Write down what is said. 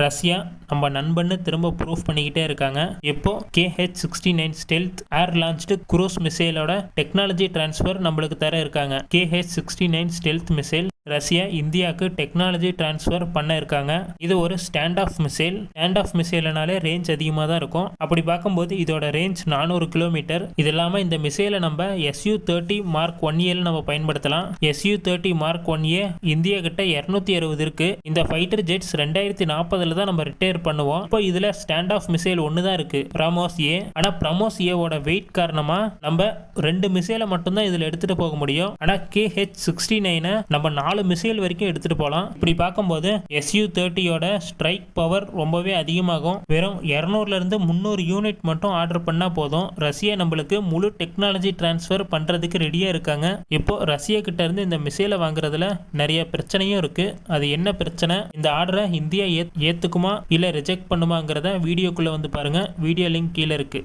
Russia நம்ம நண்பன்னு திரும்ப proof பண்ணிக்கிட்டே இருக்காங்க. இப்போ KH sixty nine stealth air launched cruise மிசைலோட technology transfer நம்மளுக்கு தர இருக்காங்க. KH sixty nine stealth missile Russia இந்தியாவுக்கு டெக்னாலஜி டிரான்ஸ்ஃபர் பண்ண இருக்காங்க. இது ஒரு stand off missile stand off மிசைல்னாலே range அதிகமாக தான் இருக்கும். அப்படி பார்க்கும்போது இதோட ரேஞ்ச் நானூறு கிலோமீட்டர் இது இல்லாமல் இந்த மிசைலை நம்ம எஸ்யூ தேர்ட்டி மார்க் ஒன் ஏல நம்ம பயன்படுத்தலாம். SU thirty mark one A India கிட்ட இரநூத்தி அறுபது இருக்கு. இந்த ஃபைட்டர் ஜெட்ஸ் ரெண்டாயிரத்தி நாற்பதுல தான் நம்ம ரிட்டையர் பண்ணுவோம். இப்போ இதுல ஸ்டாண்ட் ஆஃப் மிசைல் ஒன்று தான் இருக்கு பிரமோஸ் ஏ ஆனால் பிரமோஸ் ஏவோட வெயிட் காரணமா நம்ம ரெண்டு மிசைலை மட்டும்தான் இதில் எடுத்துட்டு போக முடியும். ஆனால் கேஹெச் சிக்ஸ்டி நைனை நம்ம நாலு மிசைல் வரைக்கும் எடுத்துட்டு போகலாம் இப்படி பார்க்கும்போது எஸ்யூ தேர்ட்டியோட ஸ்ட்ரைக் பவர் ரொம்பவே அதிகமாகும். வெறும் இரநூறுல இருந்து முந்நூறு யூனிட் மட்டும் ஆர்டர் பண்ணா போதும். ரஷ்யா நம்மளுக்கு முழு டெக்னாலஜி டிரான்ஸ்ஃபர் பண்றதுக்கு ரெடியா இருக்காங்க. இப்போ ரஷ்யா கிட்ட இருந்து இந்த மிசைலை வாங்குறதுல நிறைய பிரச்சனையும் இருக்கு. அது என்ன பிரச்சனை? இந்த ஆர்டரை இந்தியா ஏத்- ஏத்துக்குமா? இல்ல ரிஜெக்ட் பண்ணுமாங்கிறத வீடியோக்குள்ள வந்து பாருங்க. வீடியோ லிங்க் கீழே இருக்கு.